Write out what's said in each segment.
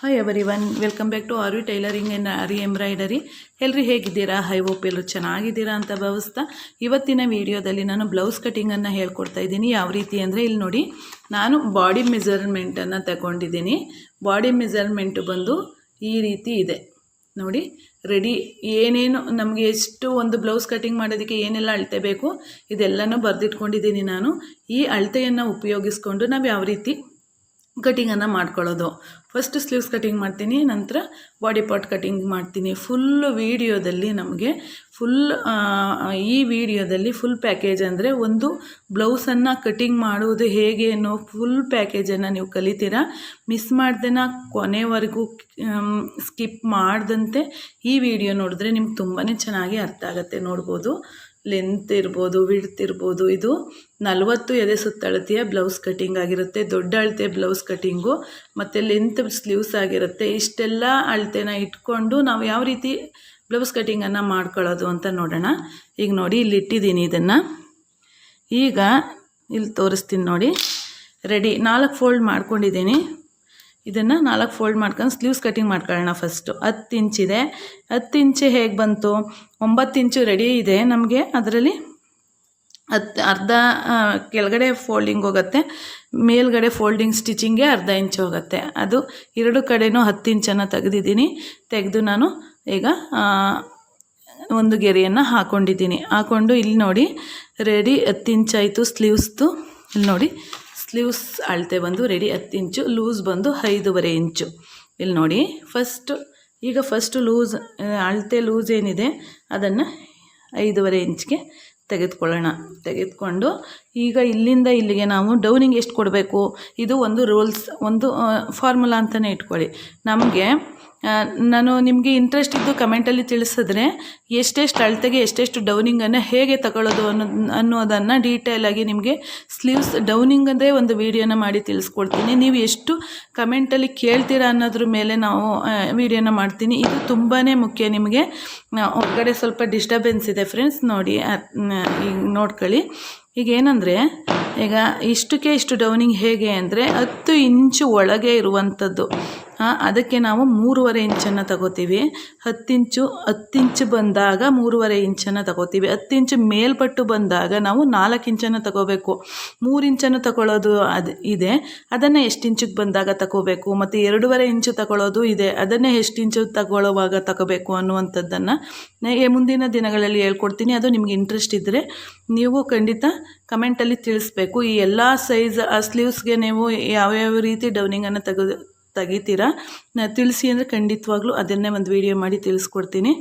Hi everyone welcome back to R V tailoring and aari embroidery ಎಲ್ಲರೂ ಹೇಗಿದ್ದೀರಾ? High hope ಎಲ್ಲರೂ ಚೆನ್ನಾಗಿದ್ದೀರಾ ಅಂತ ಭಾವಿಸ್ತಾ ಇವತ್ತಿನ ವಿಡಿಯೋದಲ್ಲಿ ನಾನು ಬ್ಲೌಸ್ ಕಟಿಂಗನ್ನು ಹೇಳ್ಕೊಡ್ತಾ ಇದ್ದೀನಿ. ಯಾವ ರೀತಿ ಅಂದರೆ ಇಲ್ಲಿ ನೋಡಿ, ನಾನು ಬಾಡಿ ಮೆಜರ್ಮೆಂಟನ್ನು ತಗೊಂಡಿದ್ದೀನಿ. ಬಾಡಿ ಮೆಜರ್ಮೆಂಟು ಬಂದು ಈ ರೀತಿ ಇದೆ. ನೋಡಿ ರೆಡಿ ಏನೇನು, ನಮಗೆ ಎಷ್ಟು ಒಂದು ಬ್ಲೌಸ್ ಕಟಿಂಗ್ ಮಾಡೋದಕ್ಕೆ ಏನೆಲ್ಲ ಅಳತೆ ಬೇಕು, ಇದೆಲ್ಲನೂ ಬರೆದಿಟ್ಕೊಂಡಿದ್ದೀನಿ ನಾನು. ಈ ಅಳತೆಯನ್ನು ಉಪಯೋಗಿಸ್ಕೊಂಡು ನಾವು ಯಾವ ರೀತಿ ಕಟಿಂಗನ್ನು ಮಾಡ್ಕೊಳ್ಳೋದು. ಫಸ್ಟ್ ಸ್ಲೀವ್ಸ್ ಕಟಿಂಗ್ ಮಾಡ್ತೀನಿ, ನಂತರ ಬಾಡಿ ಪಾರ್ಟ್ ಕಟಿಂಗ್ ಮಾಡ್ತೀನಿ. ಫುಲ್ ವೀಡಿಯೋದಲ್ಲಿ ನಮಗೆ ಫುಲ್ ಈ ವಿಡಿಯೋದಲ್ಲಿ ಫುಲ್ ಪ್ಯಾಕೇಜ್ ಅಂದರೆ ಒಂದು ಬ್ಲೌಸನ್ನು ಕಟಿಂಗ್ ಮಾಡುವುದು ಹೇಗೆ ಅನ್ನೋ ಫುಲ್ ಪ್ಯಾಕೇಜನ್ನು ನೀವು ಕಲಿತೀರಾ? ಮಿಸ್ ಮಾಡ್ದೇನ ಕೊನೆವರೆಗೂ ಸ್ಕಿಪ್ ಮಾಡ್ದಂತೆ ಈ ವಿಡಿಯೋ ನೋಡಿದ್ರೆ ನಿಮ್ಗೆ ತುಂಬಾ ಚೆನ್ನಾಗಿ ಅರ್ಥ ಆಗುತ್ತೆ ನೋಡ್ಬೋದು. ಲೆಂತ್ ಇರ್ಬೋದು ವಿಡ್ತ್ ಇರ್ಬೋದು, ಇದು ನಲವತ್ತು ಎದೆ ಸುತ್ತಳತೆಯ ಬ್ಲೌಸ್ ಕಟಿಂಗ್ ಆಗಿರುತ್ತೆ. ದೊಡ್ಡ ಅಳತೆ ಬ್ಲೌಸ್ ಕಟಿಂಗು ಮತ್ತು ಲೆಂತ್ ಸ್ಲೀವ್ಸ್ ಆಗಿರುತ್ತೆ. ಇಷ್ಟೆಲ್ಲ ಅಳತೆನ ಇಟ್ಕೊಂಡು ನಾವು ಯಾವ ರೀತಿ ಬ್ಲೌಸ್ ಕಟಿಂಗನ್ನು ಮಾಡ್ಕೊಳ್ಳೋದು ಅಂತ ನೋಡೋಣ. ಈಗ ನೋಡಿ, ಇಲ್ಲಿ ಇಟ್ಟಿದ್ದೀನಿ ಇದನ್ನು. ಈಗ ಇಲ್ಲಿ ತೋರಿಸ್ತೀನಿ ನೋಡಿ. ರೆಡಿ ನಾಲ್ಕು ಫೋಲ್ಡ್ ಮಾಡ್ಕೊಂಡಿದ್ದೀನಿ. ಇದನ್ನು ನಾಲ್ಕು ಫೋಲ್ಡ್ ಮಾಡ್ಕೊಂಡು ಸ್ಲೀವ್ಸ್ ಕಟಿಂಗ್ ಮಾಡ್ಕೊಳ್ಳೋಣ ಫಸ್ಟು ಹತ್ತು ಇಂಚಿದೆ ಹತ್ತು ಇಂಚು ಹೇಗೆ ಬಂತು? ಒಂಬತ್ತು ಇಂಚು ರೆಡಿ ಇದೆ ನಮಗೆ. ಅದರಲ್ಲಿ ಹತ್ತು ಅರ್ಧ ಕೆಳಗಡೆ ಫೋಲ್ಡಿಂಗ್ ಹೋಗುತ್ತೆ, ಮೇಲ್ಗಡೆ ಫೋಲ್ಡಿಂಗ್ ಸ್ಟಿಚಿಂಗೇ ಅರ್ಧ ಇಂಚು ಹೋಗುತ್ತೆ. ಅದು ಎರಡು ಕಡೆಯೂ ಹತ್ತು ಇಂಚನ್ನು ತೆಗೆದಿದ್ದೀನಿ. ತೆಗೆದು ನಾನು ಈಗ ಒಂದು ಗೆರೆಯನ್ನು ಹಾಕ್ಕೊಂಡಿದ್ದೀನಿ ಹಾಕ್ಕೊಂಡು ಇಲ್ಲಿ ನೋಡಿ ರೆಡಿ ಹತ್ತು ಇಂಚಾಯಿತು ಸ್ಲೀವ್ಸ್ದು ಇಲ್ಲಿ ನೋಡಿ ಸ್ಲೀವ್ಸ್ ಅಳತೆ ಬಂದು ರೆಡಿ ಹತ್ತು ಇಂಚು ಲೂಸ್ ಬಂದು ಐದೂವರೆ ಇಂಚು. ಇಲ್ಲಿ ನೋಡಿ ಫಸ್ಟ್ ಈಗ ಫಸ್ಟ್ ಲೂಸ್ ಅಳತೆ ಲೂಸ್ ಏನಿದೆ ಅದನ್ನು ಐದೂವರೆ ಇಂಚ್ಗೆ ತೆಗೆದುಕೊಳ್ಳೋಣ. ತೆಗೆದುಕೊಂಡು ಈಗ ಇಲ್ಲಿಂದ ಇಲ್ಲಿಗೆ ನಾವು ಡೌನಿಂಗ್ ಎಷ್ಟು ಕೊಡಬೇಕು? ಇದು ಒಂದು ರೂಲ್ಸ್, ಒಂದು ಫಾರ್ಮುಲಾ ಅಂತಲೇ ಇಟ್ಕೊಳ್ಳಿ. ನಮಗೆ ನಾನು ನಿಮಗೆ ಇಂಟ್ರೆಸ್ಟ್ ಇದ್ದು ಕಮೆಂಟಲ್ಲಿ ತಿಳಿಸಿದ್ರೆ ಎಷ್ಟೆಷ್ಟು ಅಳತೆಗೆ ಎಷ್ಟೆಷ್ಟು ಡೌನಿಂಗನ್ನು ಹೇಗೆ ತಗೊಳ್ಳೋದು ಅನ್ನೋದು ಅನ್ನೋದನ್ನು ಡೀಟೇಲಾಗಿ ನಿಮಗೆ ಸ್ಲೀವ್ಸ್ ಡೌನಿಂಗ್ ಡೌನಿಂಗದೇ ಒಂದು ವೀಡಿಯೋನ ಮಾಡಿ ತಿಳಿಸ್ಕೊಡ್ತೀನಿ. ನೀವು ಎಷ್ಟು ಕಮೆಂಟಲ್ಲಿ ಕೇಳ್ತೀರಾ ಅನ್ನೋದ್ರ ಮೇಲೆ ನಾವು ವೀಡಿಯೋನ ಮಾಡ್ತೀನಿ. ಇದು ತುಂಬಾ ಮುಖ್ಯ ನಿಮಗೆ. ಹೊರಗಡೆ ಸ್ವಲ್ಪ ಡಿಸ್ಟರ್ಬೆನ್ಸ್ ಇದೆ ಫ್ರೆಂಡ್ಸ್ ನೋಡಿ ಈಗ ನೋಡ್ಕೊಳ್ಳಿ. ಈಗ ಏನಂದರೆ ಈಗ ಇಷ್ಟಕ್ಕೆ ಇಷ್ಟು ಡೌನಿಂಗ್ ಹೇಗೆ ಅಂದರೆ ಹತ್ತು ಇಂಚು ಒಳಗೆ ಇರುವಂಥದ್ದು. ಅದಕ್ಕೆ ನಾವು ಮೂರುವರೆ ಇಂಚನ್ನು ತಗೋತೀವಿ. ಹತ್ತು ಇಂಚು ಹತ್ತು ಇಂಚು ಬಂದಾಗ ಮೂರುವರೆ ಇಂಚನ್ನು ತಗೋತೀವಿ. ಹತ್ತು ಇಂಚು ಮೇಲ್ಪಟ್ಟು ಬಂದಾಗ ನಾವು ನಾಲ್ಕು ಇಂಚನ್ನು ತಗೋಬೇಕು. ಮೂರು ಇಂಚನ್ನು ತಗೊಳ್ಳೋದು ಅದು ಇದೆ. ಅದನ್ನು ಎಷ್ಟು ಇಂಚಿಗೆ ಬಂದಾಗ ತಗೋಬೇಕು? ಮತ್ತು ಎರಡೂವರೆ ಇಂಚು ತಗೊಳ್ಳೋದು ಇದೆ. ಅದನ್ನೇ ಎಷ್ಟು ಇಂಚು ತಗೊಳ್ಳುವಾಗ ತಗೋಬೇಕು ಅನ್ನುವಂಥದ್ದನ್ನು ಮುಂದಿನ ದಿನಗಳಲ್ಲಿ ಹೇಳ್ಕೊಡ್ತೀನಿ. ಅದು ನಿಮಗೆ ಇಂಟ್ರೆಸ್ಟ್ ಇದ್ದರೆ ನೀವು ಖಂಡಿತ ಕಮೆಂಟಲ್ಲಿ ತಿಳಿಸ್ಬೇಕು. ಈ ಎಲ್ಲ ಸೈಜ್ ಆ ಸ್ಲೀವ್ಸ್ಗೆ ನೀವು ಯಾವ್ಯಾವ ರೀತಿ ಡೌನಿಂಗನ್ನು ತೆಗೆದು ತೆಗಿತೀರಾ? ತಿಳಿಸಿ ಅಂದರೆ ಖಂಡಿತವಾಗ್ಲೂ ಅದನ್ನೇ ಒಂದು ವಿಡಿಯೋ ಮಾಡಿ ತಿಳಿಸ್ಕೊಡ್ತೀನಿ.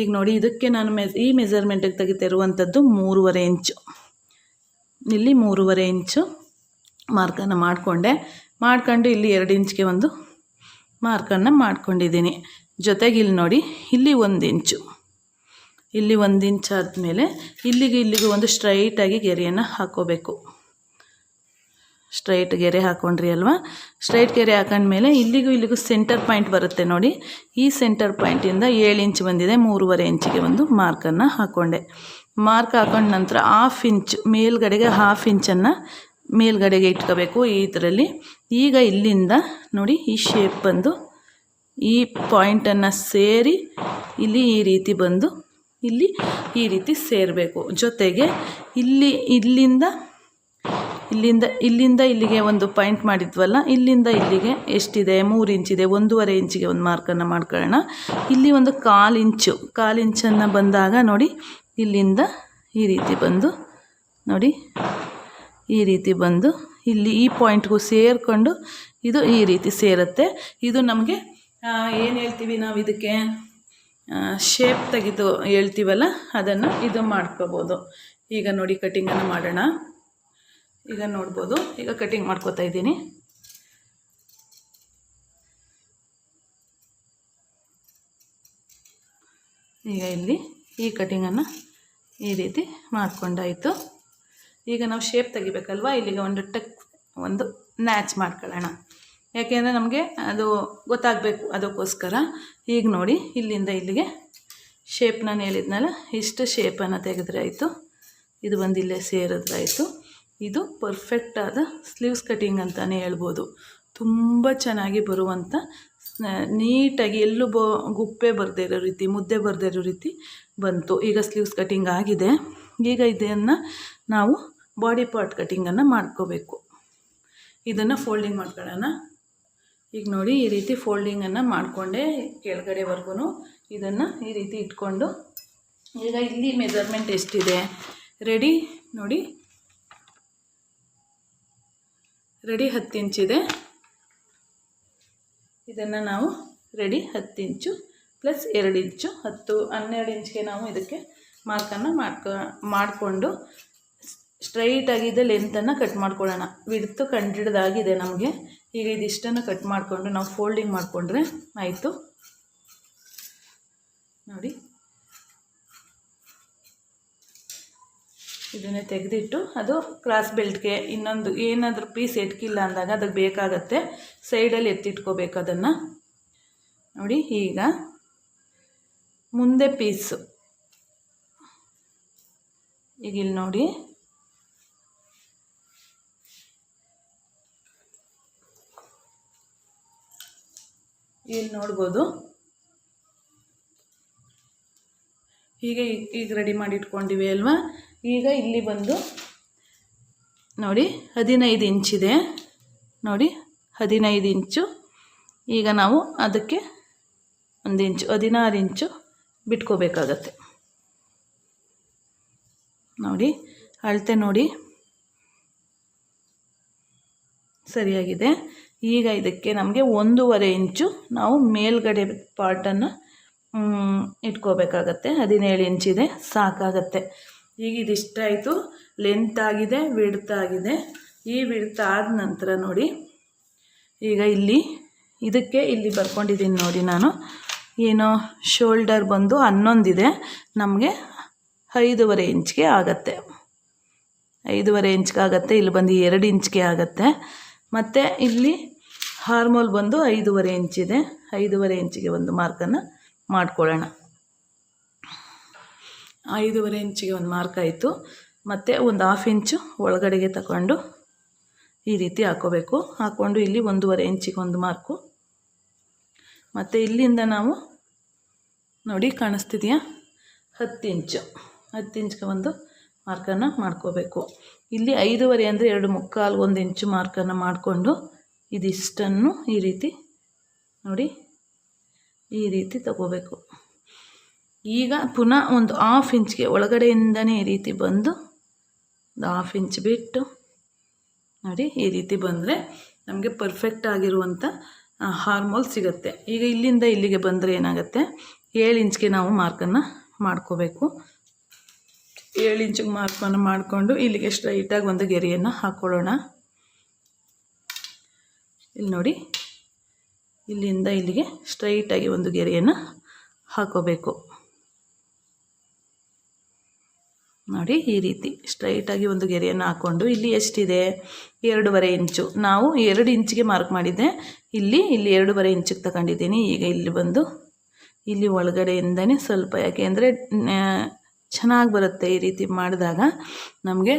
ಈಗ ನೋಡಿ, ಇದಕ್ಕೆ ನಾನು ಮೆಸ್ ಈ ಮೆಜರ್ಮೆಂಟಿಗೆ ತೆಗಿತಿರುವಂಥದ್ದು ಮೂರುವರೆ ಇಂಚು. ಇಲ್ಲಿ ಮೂರುವರೆ ಇಂಚು ಮಾರ್ಕನ್ನು ಮಾಡಿಕೊಂಡೆ. ಮಾಡ್ಕೊಂಡು ಇಲ್ಲಿ ಎರಡು ಇಂಚ್ಗೆ ಒಂದು ಮಾರ್ಕನ್ನು ಮಾಡ್ಕೊಂಡಿದ್ದೀನಿ. ಜೊತೆಗೆ ಇಲ್ಲಿ ನೋಡಿ, ಇಲ್ಲಿ ಒಂದು ಇಂಚು. ಇಲ್ಲಿ ಒಂದು ಇಂಚ್ ಆದಮೇಲೆ ಇಲ್ಲಿಗೆ ಇಲ್ಲಿಗೆ ಒಂದು ಸ್ಟ್ರೈಟಾಗಿ ಗೆರೆಯನ್ನು ಹಾಕೋಬೇಕು. ಸ್ಟ್ರೈಟ್ ಗೆರೆ ಹಾಕೊಂಡ್ರಿ ಅಲ್ವಾ? ಸ್ಟ್ರೈಟ್ ಗೆರೆ ಹಾಕೊಂಡ್ಮೇಲೆ ಇಲ್ಲಿಗೂ ಇಲ್ಲಿಗೂ ಸೆಂಟರ್ ಪಾಯಿಂಟ್ ಬರುತ್ತೆ ನೋಡಿ. ಈ ಸೆಂಟರ್ ಪಾಯಿಂಟಿಂದ ಏಳು ಇಂಚ್ ಬಂದಿದೆ. ಮೂರುವರೆ ಇಂಚಿಗೆ ಒಂದು ಮಾರ್ಕನ್ನು ಹಾಕ್ಕೊಂಡೆ ಮಾರ್ಕ್ ಹಾಕೊಂಡ ನಂತರ ಹಾಫ್ ಇಂಚ್ ಮೇಲ್ಗಡೆಗೆ ಹಾಫ್ ಇಂಚನ್ನು ಮೇಲ್ಗಡೆಗೆ ಇಟ್ಕೋಬೇಕು ಈ ಇದರಲ್ಲಿ. ಈಗ ಇಲ್ಲಿಂದ ನೋಡಿ ಈ ಶೇಪ್ ಬಂದು ಈ ಪಾಯಿಂಟನ್ನು ಸೇರಿ ಇಲ್ಲಿ ಈ ರೀತಿ ಬಂದು ಇಲ್ಲಿ ಈ ರೀತಿ ಸೇರಬೇಕು. ಜೊತೆಗೆ ಇಲ್ಲಿ, ಇಲ್ಲಿಂದ ಇಲ್ಲಿಂದ ಇಲ್ಲಿಂದ ಇಲ್ಲಿಗೆ ಒಂದು ಪಾಯಿಂಟ್ ಮಾಡಿದ್ವಲ್ಲ, ಇಲ್ಲಿಂದ ಇಲ್ಲಿಗೆ ಎಷ್ಟಿದೆ? ಮೂರು ಇಂಚಿದೆ ಒಂದೂವರೆ ಇಂಚಿಗೆ ಒಂದು ಮಾರ್ಕನ್ನು ಮಾಡ್ಕೊಳ್ಳೋಣ. ಇಲ್ಲಿ ಒಂದು ಕಾಲು ಇಂಚು ಕಾಲು ಇಂಚನ್ನು ಬಂದಾಗ ನೋಡಿ, ಇಲ್ಲಿಂದ ಈ ರೀತಿ ಬಂದು, ನೋಡಿ, ಈ ರೀತಿ ಬಂದು, ಇಲ್ಲಿ ಈ ಪಾಯಿಂಟ್ಗೂ ಸೇರಿಕೊಂಡು ಇದು ಈ ರೀತಿ ಸೇರುತ್ತೆ. ಇದು ನಮಗೆ ಏನು ಹೇಳ್ತೀವಿ ನಾವು ಇದಕ್ಕೆ? ಶೇಪ್ ತೆಗೆದು ಹೇಳ್ತೀವಲ್ಲ, ಅದನ್ನು ಇದು ಮಾಡ್ಕೋಬೋದು. ಈಗ ನೋಡಿ ಕಟಿಂಗನ್ನು ಮಾಡೋಣ. ಈಗ ನೋಡ್ಬೋದು. ಈಗ ಕಟಿಂಗ್ ಮಾಡ್ಕೋತಾ ಇದ್ದೀನಿ. ಈಗ ಇಲ್ಲಿ ಈ ಕಟಿಂಗನ್ನು ಈ ರೀತಿ ಮಾಡ್ಕೊಂಡಾಯಿತು. ಈಗ ನಾವು ಶೇಪ್ ತೆಗಿಬೇಕಲ್ವಾ? ಇಲ್ಲಿಗೆ ಒಂದು ಟಕ್, ಒಂದು ನ್ಯಾಚ್ ಮಾಡ್ಕೊಳ್ಳೋಣ. ಯಾಕೆಂದರೆ ನಮಗೆ ಅದು ಗೊತ್ತಾಗಬೇಕು ಅದಕ್ಕೋಸ್ಕರ. ಈಗ ನೋಡಿ, ಇಲ್ಲಿಂದ ಇಲ್ಲಿಗೆ ಶೇಪ್ನ ನಾನು ಹೇಳಿದ್ನಲ್ಲ ಇಷ್ಟು ಶೇಪನ್ನು ತೆಗೆದ್ರೆ ಆಯಿತು ಇದು ಬಂದು ಇಲ್ಲೇ ಸೇರಿದ್ರಾಯಿತು. ಇದು ಪರ್ಫೆಕ್ಟಾದ ಸ್ಲೀವ್ಸ್ ಕಟಿಂಗ್ ಅಂತಲೇ ಹೇಳ್ಬೋದು. ತುಂಬ ಚೆನ್ನಾಗಿ ಬರುವಂಥ ನೀಟಾಗಿ ಎಲ್ಲೂ ಬ, ಗುಪ್ಪೆ ಬರದೇ ಇರೋ ರೀತಿ, ಮುದ್ದೆ ಬರದೇ ಇರೋ ರೀತಿ ಬಂತು. ಈಗ ಸ್ಲೀವ್ಸ್ ಕಟಿಂಗ್ ಆಗಿದೆ. ಈಗ ಇದನ್ನು ನಾವು ಬಾಡಿ ಪಾರ್ಟ್ ಕಟಿಂಗನ್ನು ಮಾಡ್ಕೋಬೇಕು. ಇದನ್ನು ಫೋಲ್ಡಿಂಗ್ ಮಾಡ್ಕೊಳ್ಳೋಣ. ಈಗ ನೋಡಿ ಈ ರೀತಿ ಫೋಲ್ಡಿಂಗನ್ನು ಮಾಡಿಕೊಂಡೆ ಕೆಳಗಡೆವರೆಗೂ ಇದನ್ನು ಈ ರೀತಿ ಇಟ್ಕೊಂಡು, ಈಗ ಇಲ್ಲಿ ಮೆಜರ್ಮೆಂಟ್ ಎಷ್ಟಿದೆ? ರೆಡಿ ನೋಡಿ. ರೆಡಿ ಹತ್ತು ಇಂಚಿದೆ ಇದನ್ನು ನಾವು ರೆಡಿ ಹತ್ತು ಇಂಚು ಪ್ಲಸ್ ಎರಡು ಇಂಚು ಹತ್ತು, ಹನ್ನೆರಡು ಇಂಚ್ಗೆ ನಾವು ಇದಕ್ಕೆ ಮಾರ್ಕನ್ನು ಮಾಡ್ಕೊ, ಮಾಡಿಕೊಂಡು ಸ್ಟ್ರೈಟಾಗಿದೆ ಲೆಂತನ್ನು ಕಟ್ ಮಾಡ್ಕೊಳ್ಳೋಣ. ವಿಡ್ತು ಕಂಡಿಡ್ದಾಗಿದೆ ನಮಗೆ. ಈಗ ಇದಿಷ್ಟನ್ನು ಕಟ್ ಮಾಡಿಕೊಂಡು ನಾವು ಫೋಲ್ಡಿಂಗ್ ಮಾಡಿಕೊಂಡ್ರೆ ಆಯಿತು. ನೋಡಿ. ಇದನ್ನೇ ತೆಗೆದಿಟ್ಟು ಅದು ಕ್ರಾಸ್ ಬೆಲ್ಟ್ಗೆ ಇನ್ನೊಂದು ಏನಾದರೂ ಪೀಸ್ ಎಟ್ಕಿಲ್ಲ ಅಂದಾಗ ಅದಕ್ಕೆ ಬೇಕಾಗತ್ತೆ ಸೈಡಲ್ಲಿ ಎತ್ತಿಟ್ಕೋಬೇಕು ಅದನ್ನು. ನೋಡಿ ಈಗ ಮುಂದೆ ಪೀಸು ಈಗ ಇಲ್ಲಿ ನೋಡಿ. ಇಲ್ಲಿ ನೋಡ್ಬೋದು. ಹೀಗೆ ಈಗ- ರೆಡಿ ಮಾಡಿ ಇಟ್ಕೊಂಡಿವಿ ಅಲ್ವಾ? ಈಗ ಇಲ್ಲಿ ಬಂದು ನೋಡಿ ಹದಿನೈದು ಇಂಚಿದೆ ನೋಡಿ ಹದಿನೈದು ಇಂಚು. ಈಗ ನಾವು ಅದಕ್ಕೆ ಒಂದು ಇಂಚು, ಹದಿನಾರು ಇಂಚು ಬಿಟ್ಕೋಬೇಕಾಗತ್ತೆ. ನೋಡಿ, ಅಳತೆ ನೋಡಿ. ಸರಿಯಾಗಿದೆ. ಈಗ ಇದಕ್ಕೆ ನಮಗೆ ಒಂದೂವರೆ ಇಂಚು ನಾವು ಮೇಲ್ಗಡೆ ಪಾರ್ಟನ್ನು ಇಟ್ಕೋಬೇಕಾಗತ್ತೆ. ಹದಿನೇಳು ಇಂಚಿದೆ ಸಾಕಾಗತ್ತೆ. ಈಗ ಇದಿಷ್ಟಾಯಿತು ಲೆಂತ್ ಆಗಿದೆ ವಿಡ್ತ್ ಆಗಿದೆ. ಈ ವಿಡ್ತ್ ಆದ ನಂತರ ನೋಡಿ. ಈಗ ಇಲ್ಲಿ, ಇದಕ್ಕೆ ಇಲ್ಲಿ ಬರ್ಕೊಂಡಿದ್ದೀನಿ ನೋಡಿ ನಾನು. ಏನೋ ಶೋಲ್ಡರ್ ಬಂದು ಹನ್ನೊಂದಿದೆ. ನಮಗೆ ಐದೂವರೆ ಇಂಚ್ಗೆ ಆಗತ್ತೆ. ಐದೂವರೆ ಇಂಚ್ಗೆ ಆಗುತ್ತೆ, ಇಲ್ಲಿ ಬಂದು ಎರಡು ಇಂಚ್ಗೆ ಆಗುತ್ತೆ. ಮತ್ತು ಇಲ್ಲಿ ಹಾರ್ಮೋಲ್ ಬಂದು ಐದೂವರೆ ಇಂಚಿದೆ. ಐದೂವರೆ ಇಂಚಿಗೆ ಒಂದು ಮಾರ್ಕನ್ನು ಮಾಡ್ಕೊಳ್ಳೋಣ. ಐದೂವರೆ ಇಂಚಿಗೆ ಒಂದು ಮಾರ್ಕ್ ಆಯಿತು. ಮತ್ತು ಒಂದು ಹಾಫ್ ಇಂಚು ಒಳಗಡೆಗೆ ತಗೊಂಡು ಈ ರೀತಿ ಹಾಕೋಬೇಕು. ಹಾಕ್ಕೊಂಡು ಇಲ್ಲಿ ಒಂದೂವರೆ ಇಂಚಿಗೆ ಒಂದು ಮಾರ್ಕು. ಮತ್ತು ಇಲ್ಲಿಂದ ನಾವು ನೋಡಿ ಕಾಣಿಸ್ತಿದೆಯಾ? ಹತ್ತು ಇಂಚು. ಹತ್ತು ಇಂಚ್ಗೆ ಒಂದು ಮಾರ್ಕನ್ನು ಮಾಡ್ಕೋಬೇಕು. ಇಲ್ಲಿ ಐದೂವರೆ ಅಂದರೆ ಎರಡು ಮುಕ್ಕಾಲು ಒಂದು ಇಂಚು ಮಾರ್ಕನ್ನು ಮಾಡಿಕೊಂಡು ಇದಿಷ್ಟನ್ನು ಈ ರೀತಿ ನೋಡಿ ಈ ರೀತಿ ತಗೋಬೇಕು. ಈಗ ಪುನಃ ಒಂದು ಹಾಫ್ ಇಂಚ್ಗೆ ಒಳಗಡೆಯಿಂದನೇ ಈ ರೀತಿ ಬಂದು ಒಂದು ಹಾಫ್ ಇಂಚ್ ಬಿಟ್ಟು ನೋಡಿ ಈ ರೀತಿ ಬಂದರೆ ನಮಗೆ ಪರ್ಫೆಕ್ಟ್ ಆಗಿರುವಂಥ ಹಾರ್ಮೋಲ್ ಸಿಗುತ್ತೆ. ಈಗ ಇಲ್ಲಿಂದ ಇಲ್ಲಿಗೆ ಬಂದರೆ ಏನಾಗುತ್ತೆ? ಏಳು ಇಂಚ್ಗೆ ನಾವು ಮಾರ್ಕನ್ನು ಮಾಡ್ಕೋಬೇಕು. ಏಳು ಇಂಚಿಗೆ ಮಾರ್ಕನ್ನು ಮಾಡಿಕೊಂಡು ಇಲ್ಲಿಗೆ ಸ್ಟ್ರೈಟಾಗಿ ಒಂದು ಗೆರೆಯನ್ನು ಹಾಕ್ಕೊಳ್ಳೋಣ ಇಲ್ಲಿ ನೋಡಿ, ಇಲ್ಲಿಂದ ಇಲ್ಲಿಗೆ ಸ್ಟ್ರೈಟಾಗಿ ಒಂದು ಗೆರೆಯನ್ನು ಹಾಕೋಬೇಕು. ನೋಡಿ ಈ ರೀತಿ ಸ್ಟ್ರೈಟಾಗಿ ಒಂದು ಗೆರೆಯನ್ನು ಹಾಕ್ಕೊಂಡು ಇಲ್ಲಿ ಎಷ್ಟಿದೆ? ಎರಡೂವರೆ ಇಂಚು. ನಾವು ಎರಡು ಇಂಚಿಗೆ ಮಾರ್ಕ್ ಮಾಡಿದ್ದೆ. ಇಲ್ಲಿ ಇಲ್ಲಿ ಎರಡೂವರೆ ಇಂಚಿಗೆ ತಗೊಂಡಿದ್ದೀನಿ. ಈಗ ಇಲ್ಲಿ ಬಂದು ಇಲ್ಲಿ ಒಳಗಡೆಯಿಂದನೇ ಸ್ವಲ್ಪ ಯಾಕೆ ಅಂದರೆ ಚೆನ್ನಾಗಿ ಬರುತ್ತೆ ಈ ರೀತಿ ಮಾಡಿದಾಗ. ನಮಗೆ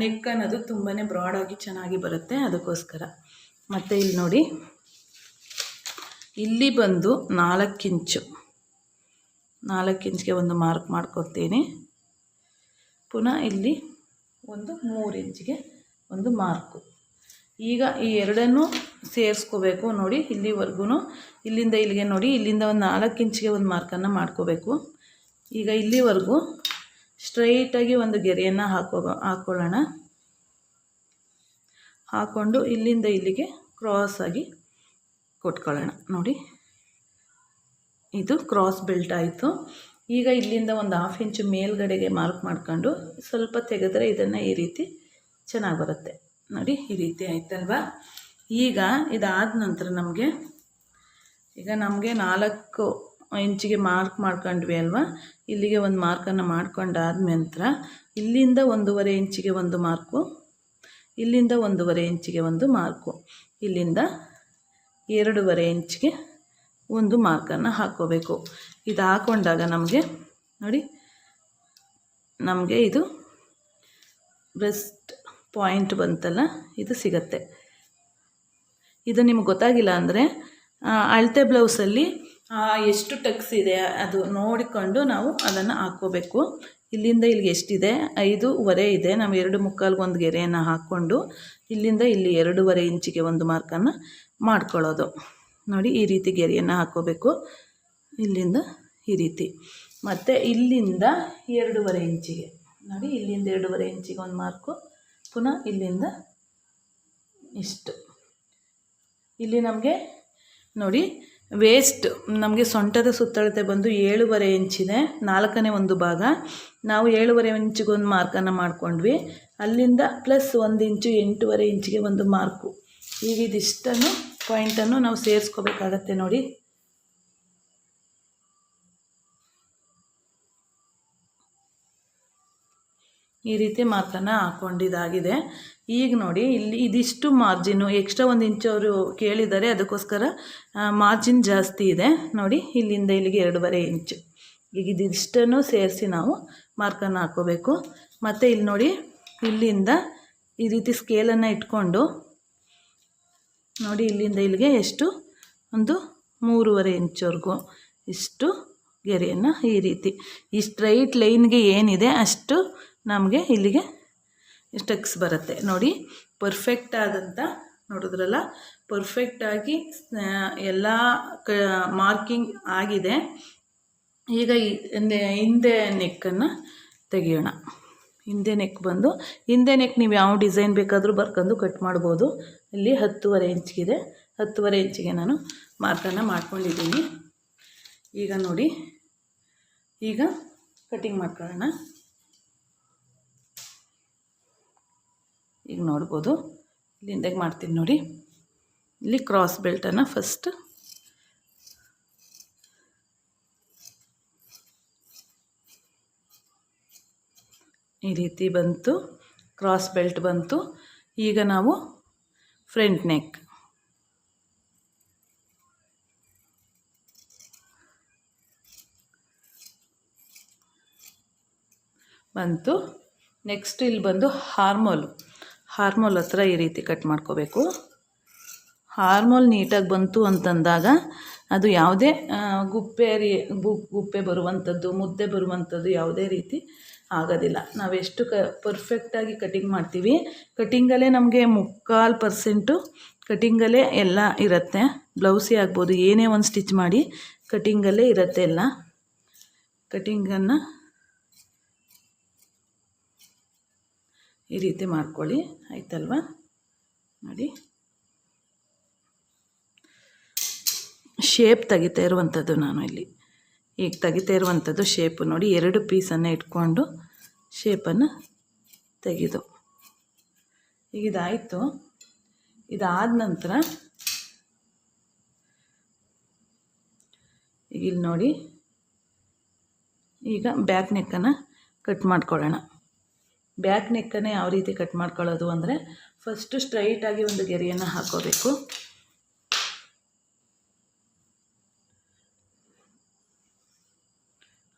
ನೆಕ್ ಅನ್ನೋದು ತುಂಬಾ ಬ್ರಾಡಾಗಿ ಚೆನ್ನಾಗಿ ಬರುತ್ತೆ ಅದಕ್ಕೋಸ್ಕರ. ಮತ್ತು ಇಲ್ಲಿ ನೋಡಿ. ಇಲ್ಲಿ ಬಂದು ನಾಲ್ಕು ಇಂಚು. ನಾಲ್ಕು ಇಂಚಿಗೆ ಒಂದು ಮಾರ್ಕ್ ಮಾಡ್ಕೊತೀನಿ. ಪುನಃ ಇಲ್ಲಿ ಒಂದು ಮೂರು ಇಂಚಿಗೆ ಒಂದು ಮಾರ್ಕು. ಈಗ ಈ ಎರಡನ್ನೂ ಸೇರಿಸ್ಕೋಬೇಕು ನೋಡಿ ಇಲ್ಲಿವರೆಗೂ ಇಲ್ಲಿಂದ ಇಲ್ಲಿಗೆ ನೋಡಿ, ಇಲ್ಲಿಂದ ಒಂದು ನಾಲ್ಕು ಇಂಚಿಗೆ ಒಂದು ಮಾರ್ಕನ್ನು ಮಾಡ್ಕೋಬೇಕು. ಈಗ ಇಲ್ಲಿವರೆಗೂ ಸ್ಟ್ರೈಟಾಗಿ ಒಂದು ಗೆರೆಯನ್ನು ಹಾಕೋ ಹಾಕ್ಕೊಳ್ಳೋಣ ಹಾಕ್ಕೊಂಡು ಇಲ್ಲಿಂದ ಇಲ್ಲಿಗೆ ಕ್ರಾಸಾಗಿ ಕೊಟ್ಕೊಳ್ಳೋಣ. ನೋಡಿ, ಇದು ಕ್ರಾಸ್ ಬೆಲ್ಟ್ ಆಯಿತು. ಈಗ ಇಲ್ಲಿಂದ ಒಂದು ಹಾಫ್ ಇಂಚು ಮೇಲ್ಗಡೆಗೆ ಮಾರ್ಕ್ ಮಾಡ್ಕೊಂಡು ಸ್ವಲ್ಪ ತೆಗೆದ್ರೆ ಇದನ್ನು ಈ ರೀತಿ ಚೆನ್ನಾಗಿ ಬರುತ್ತೆ. ನೋಡಿ, ಈ ರೀತಿ ಆಯ್ತಲ್ವಾ? ಈಗ ಇದಾದ ನಂತರ ನಮಗೆ ಈಗ ನಮಗೆ ನಾಲ್ಕು ಇಂಚಿಗೆ ಮಾರ್ಕ್ ಮಾಡ್ಕೊಂಡ್ವಿ ಅಲ್ವಾ? ಇಲ್ಲಿಗೆ ಒಂದು ಮಾರ್ಕನ್ನು ಮಾಡ್ಕೊಂಡಾದ ನಂತರ ಇಲ್ಲಿಂದ ಒಂದೂವರೆ ಇಂಚಿಗೆ ಒಂದು ಮಾರ್ಕು ಇಲ್ಲಿಂದ ಒಂದೂವರೆ ಇಂಚಿಗೆ ಒಂದು ಮಾರ್ಕು ಇಲ್ಲಿಂದ ಎರಡೂವರೆ ಇಂಚಿಗೆ ಒಂದು ಮಾರ್ಕನ್ನು ಹಾಕ್ಕೋಬೇಕು ಇದು ಹಾಕೊಂಡಾಗ ನಮಗೆ ನೋಡಿ, ನಮಗೆ ಇದು ಬ್ರೆಸ್ಟ್ ಪಾಯಿಂಟ್ ಬಂತಲ್ಲ, ಇದು ಸಿಗತ್ತೆ. ಇದು ನಿಮ್ಗೆ ಗೊತ್ತಾಗಿಲ್ಲ ಅಂದರೆ ಅಳತೆ ಬ್ಲೌಸಲ್ಲಿ ಎಷ್ಟು ಟಕ್ಸ್ ಇದೆ ಅದು ನೋಡಿಕೊಂಡು ನಾವು ಅದನ್ನು ಹಾಕ್ಕೋಬೇಕು. ಇಲ್ಲಿಂದ ಇಲ್ಲಿಗೆ ಎಷ್ಟಿದೆ? ಐದೂವರೆ ಇದೆ. ನಾವು ಎರಡು ಮುಕ್ಕಾಲ್ಗೆ ಒಂದು ಗೆರೆಯನ್ನು ಹಾಕ್ಕೊಂಡು ಇಲ್ಲಿಂದ ಇಲ್ಲಿ ಎರಡೂವರೆ ಇಂಚಿಗೆ ಒಂದು ಮಾರ್ಕನ್ನು ಮಾಡ್ಕೊಳ್ಳೋದು. ನೋಡಿ, ಈ ರೀತಿ ಗೆರೆಯನ್ನು ಹಾಕ್ಕೋಬೇಕು. ಇಲ್ಲಿಂದ ಈ ರೀತಿ. ಮತ್ತು ಇಲ್ಲಿಂದ ಎರಡೂವರೆ ಇಂಚಿಗೆ. ನೋಡಿ, ಇಲ್ಲಿಂದ ಎರಡೂವರೆ ಇಂಚಿಗೆ ಒಂದು ಮಾರ್ಕು. ಪುನಃ ಇಲ್ಲಿಂದ ಇಷ್ಟು. ಇಲ್ಲಿ ನಮಗೆ, ನೋಡಿ ವೇಸ್ಟ್ ನಮಗೆ ಸೊಂಟದ ಸುತ್ತಳತೆ ಬಂದು ಏಳುವರೆ ಇಂಚಿದೆ. ನಾಲ್ಕನೇ ಒಂದು ಭಾಗ. ನಾವು ಏಳುವರೆ ಇಂಚಿಗೊಂದು ಮಾರ್ಕನ್ನು ಮಾಡ್ಕೊಂಡ್ವಿ. ಅಲ್ಲಿಂದ ಪ್ಲಸ್ ಒಂದು ಇಂಚು ಎಂಟೂವರೆ ಇಂಚಿಗೆ ಒಂದು ಮಾರ್ಕು. ಈಗ ಇದಿಷ್ಟನ್ನು ಪಾಯಿಂಟನ್ನು ನಾವು ಸೇರಿಸ್ಕೋಬೇಕಾಗತ್ತೆ ನೋಡಿ. ಈ ರೀತಿ ಮಾರ್ಕನ್ನು ಹಾಕ್ಕೊಂಡಿದ್ದಾಗಿದೆ ಈಗ ನೋಡಿ, ಇಲ್ಲಿ ಇದಿಷ್ಟು ಮಾರ್ಜಿನ್ನು ಎಕ್ಸ್ಟ್ರಾ ಒಂದು ಇಂಚು ಅವರು ಕೇಳಿದ್ದಾರೆ ಅದಕ್ಕೋಸ್ಕರ ಮಾರ್ಜಿನ್ ಜಾಸ್ತಿ ಇದೆ. ನೋಡಿ, ಇಲ್ಲಿಂದ ಇಲ್ಲಿಗೆ ಎರಡೂವರೆ ಇಂಚು ಈಗ ಇದಿಷ್ಟನ್ನು ಸೇರಿಸಿ ನಾವು ಮಾರ್ಕನ್ನು ಹಾಕೋಬೇಕು ಮತ್ತು ಇಲ್ಲಿ ನೋಡಿ, ಇಲ್ಲಿಂದ ಈ ರೀತಿ ಸ್ಕೇಲನ್ನು ಇಟ್ಕೊಂಡು, ನೋಡಿ, ಇಲ್ಲಿಂದ ಇಲ್ಲಿಗೆ ಎಷ್ಟು? ಒಂದು ಮೂರುವರೆ ಇಂಚವರೆಗೂ ಇಷ್ಟು ಗೆರೆಯನ್ನು ಈ ರೀತಿ. ಈ ಸ್ಟ್ರೈಟ್ ಲೈನ್ಗೆ ಏನಿದೆ, ಅಷ್ಟು ನಮಗೆ ಇಲ್ಲಿಗೆ ಸ್ಟಕ್ಸ್ ಬರುತ್ತೆ. ನೋಡಿ ಪರ್ಫೆಕ್ಟ್ ಆದಂಥ ನೋಡಿದ್ರಲ್ಲ ಪರ್ಫೆಕ್ಟಾಗಿ ಎಲ್ಲ ಕ ಮಾರ್ಕಿಂಗ್ ಆಗಿದೆ. ಈಗ ಹಿಂದೆ ನೆಕ್ಕನ್ನು ತೆಗೆಯೋಣ. ಹಿಂದೆ ನೆಕ್ ಬಂದು, ಹಿಂದೆ ನೆಕ್ ನೀವು ಯಾವ ಡಿಸೈನ್ ಬೇಕಾದರೂ ಬರ್ಕೊಂಡು ಕಟ್ ಮಾಡ್ಬೋದು. ಇಲ್ಲಿ ಹತ್ತುವರೆ ಇಂಚಿಗಿದೆ ಹತ್ತುವರೆ ಇಂಚಿಗೆ ನಾನು ಮಾರ್ಕನ್ನು ಮಾಡ್ಕೊಂಡಿದ್ದೀನಿ. ಈಗ ನೋಡಿ, ಈಗ ಕಟಿಂಗ್ ಮಾಡ್ಕೊಳ್ಳೋಣ. ಈಗ ನೋಡ್ಬೋದು. ಇಲ್ಲಿಂದ ಮಾಡ್ತೀನಿ ನೋಡಿ. ಇಲ್ಲಿ ಕ್ರಾಸ್ ಬೆಲ್ಟನ್ನು ಫಸ್ಟ್ ಈ ರೀತಿ ಬಂತು. ಕ್ರಾಸ್ ಬೆಲ್ಟ್ ಬಂತು. ಈಗ ನಾವು ಫ್ರಂಟ್ ನೆಕ್ ಬಂತು. ನೆಕ್ಸ್ಟ್ ಇಲ್ಲಿ ಬಂದು ಹಾರ್ಮೋಲು ಹಾರ್ಮೋಲ್ ಹತ್ರ ಈ ರೀತಿ ಕಟ್ ಮಾಡ್ಕೋಬೇಕು. ಹಾರ್ಮೋಲ್ ನೀಟಾಗಿ ಬಂತು ಅಂತಂದಾಗ ಅದು ಯಾವುದೇ ಗುಪ್ಪೆ ರೀ ಗುಪ್ಪೆ ಬರುವಂಥದ್ದು, ಮುದ್ದೆ ಬರುವಂಥದ್ದು ಯಾವುದೇ ರೀತಿ ಆಗೋದಿಲ್ಲ. ನಾವೆಷ್ಟು ಕ ಪರ್ಫೆಕ್ಟಾಗಿ ಕಟಿಂಗ್ ಮಾಡ್ತೀವಿ. ಕಟಿಂಗಲ್ಲೇ ನಮಗೆ ಮುಕ್ಕಾಲು ಪರ್ಸೆಂಟು ಕಟಿಂಗಲ್ಲೇ ಎಲ್ಲ ಇರುತ್ತೆ. ಬ್ಲೌಸೇ ಆಗ್ಬೋದು, ಏನೇ ಒಂದು ಸ್ಟಿಚ್ ಮಾಡಿ ಕಟಿಂಗಲ್ಲೇ ಇರುತ್ತೆ ಎಲ್ಲ. ಕಟಿಂಗನ್ನು ಈ ರೀತಿ ಮಾಡ್ಕೊಳ್ಳಿ. ಆಯ್ತಲ್ವಾ? ನೋಡಿ. ಶೇಪ್ ತೆಗಿತಾ ಇರುವಂಥದ್ದು ನಾನು ಇಲ್ಲಿ. ಈಗ ತೆಗಿತಾ ಇರುವಂಥದ್ದು ಶೇಪು. ನೋಡಿ, ಎರಡು ಪೀಸನ್ನು ಇಟ್ಕೊಂಡು ಶೇಪನ್ನು ತೆಗೆದು. ಈಗ ಇದಾಯಿತು. ಇದಾದ ನಂತರ ಈಗ ಇಲ್ಲಿ ನೋಡಿ. ಈಗ ಬ್ಯಾಕ್ ನೆಕ್ಕನ್ನು ಕಟ್ ಮಾಡ್ಕೊಳ್ಳೋಣ. ಬ್ಯಾಕ್ ನೆಕ್ಕನ್ನು ಯಾವ ರೀತಿ ಕಟ್ ಮಾಡ್ಕೊಳ್ಳೋದು ಅಂದರೆ ಫಸ್ಟು ಸ್ಟ್ರೈಟಾಗಿ ಒಂದು ಗೆರೆಯನ್ನು ಹಾಕೋಬೇಕು.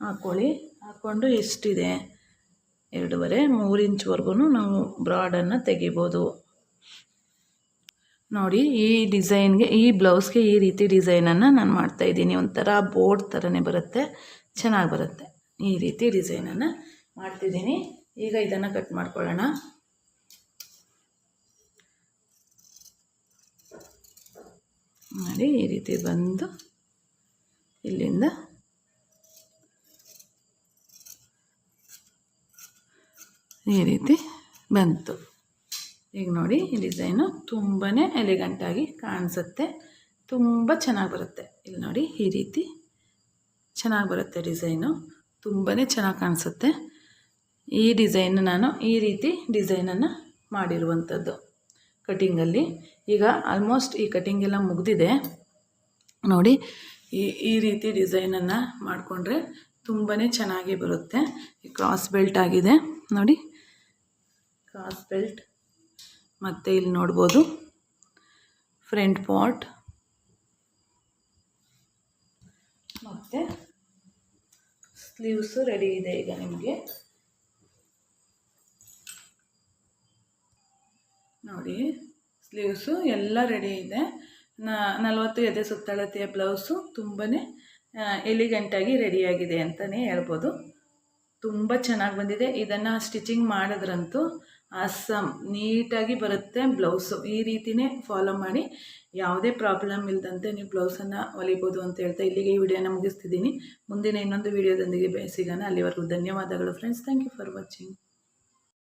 ಹಾಕ್ಕೊಳ್ಳಿ ಹಾಕ್ಕೊಂಡು ಎಷ್ಟಿದೆ? ಎರಡೂವರೆ, ಮೂರು ಇಂಚ್ವರೆಗೂ ನಾವು ಬ್ರಾಡನ್ನು ತೆಗಿಬೋದು. ನೋಡಿ, ಈ ಡಿಸೈನ್ಗೆ ಈ ಬ್ಲೌಸ್ಗೆ ಈ ರೀತಿ ಡಿಸೈನನ್ನು ನಾನು ಮಾಡ್ತಾಯಿದ್ದೀನಿ ಒಂಥರ ಬೋರ್ಡ್ ಥರನೇ ಬರುತ್ತೆ, ಚೆನ್ನಾಗಿ ಬರುತ್ತೆ. ಈ ರೀತಿ ಡಿಸೈನನ್ನು ಮಾಡ್ತಿದ್ದೀನಿ. ಈಗ ಇದನ್ನು ಕಟ್ ಮಾಡ್ಕೊಳ್ಳೋಣ. ನೋಡಿ ಈ ರೀತಿ ಬಂದು ಇಲ್ಲಿಂದ ಈ ರೀತಿ ಬಂತು. ಈಗ ನೋಡಿ ಈ ಡಿಸೈನು ತುಂಬಾ ಎಲಿಗೆಂಟಾಗಿ ಕಾಣಿಸುತ್ತೆ. ತುಂಬ ಚೆನ್ನಾಗಿ ಬರುತ್ತೆ. ಇಲ್ಲಿ ನೋಡಿ ಈ ರೀತಿ ಚೆನ್ನಾಗಿ ಬರುತ್ತೆ ಡಿಸೈನು ತುಂಬಾ ಚೆನ್ನಾಗಿ ಕಾಣಿಸುತ್ತೆ. ಈ ಡಿಸೈನ್ ನಾನು ಈ ರೀತಿ ಡಿಸೈನನ್ನು ಮಾಡಿರುವಂಥದ್ದು ಕಟಿಂಗಲ್ಲಿ ಈಗ ಆಲ್ಮೋಸ್ಟ್ ಈ ಕಟಿಂಗ್ ಎಲ್ಲ ಮುಗಿದಿದೆ. ನೋಡಿ, ಈ ಈ ರೀತಿ ಡಿಸೈನನ್ನು ಮಾಡಿಕೊಂಡ್ರೆ ತುಂಬಾ ಚೆನ್ನಾಗಿ ಬರುತ್ತೆ. ಈ ಕ್ರಾಸ್ ಬೆಲ್ಟ್ ಆಗಿದೆ. ನೋಡಿ ಕ್ರಾಸ್ ಬೆಲ್ಟ್ ಮತ್ತು ಇಲ್ಲಿ ನೋಡ್ಬೋದು ಫ್ರಂಟ್ ಪಾಟ್ ಮತ್ತು ಸ್ಲೀವ್ಸು ರೆಡಿ ಇದೆ ಈಗ ನಿಮಗೆ. ನೋಡಿ ಸ್ಲೀವ್ಸು ಎಲ್ಲ ರೆಡಿ ಇದೆ. ನಲವತ್ತು ಎದೆ ಸುತ್ತಳತೆಯ ಬ್ಲೌಸು ತುಂಬಾ ಎಲಿಗೆಂಟಾಗಿ ರೆಡಿಯಾಗಿದೆ ಅಂತಲೇ ಹೇಳ್ಬೋದು. ತುಂಬ ಚೆನ್ನಾಗಿ ಬಂದಿದೆ. ಇದನ್ನು ಸ್ಟಿಚಿಂಗ್ ಮಾಡಿದ್ರಂತೂ ಅಸ್ಸಮ್ ನೀಟಾಗಿ ಬರುತ್ತೆ ಬ್ಲೌಸು ಈ ರೀತಿಯೇ ಫಾಲೋ ಮಾಡಿ. ಯಾವುದೇ ಪ್ರಾಬ್ಲಮ್ ಇಲ್ಲದಂತೆ ನೀವು ಬ್ಲೌಸನ್ನು ಹೊಲಿಬೋದು ಅಂತ ಹೇಳ್ತಾ ಇಲ್ಲಿಗೆ ಈ ವಿಡಿಯೋನ ಮುಗಿಸ್ತಿದ್ದೀನಿ. ಮುಂದಿನ ಇನ್ನೊಂದು ವಿಡಿಯೋದೊಂದಿಗೆ ಸಿಗೋಣ. ಅಲ್ಲಿವರೆಗೂ ಧನ್ಯವಾದಗಳು friends thank you for watching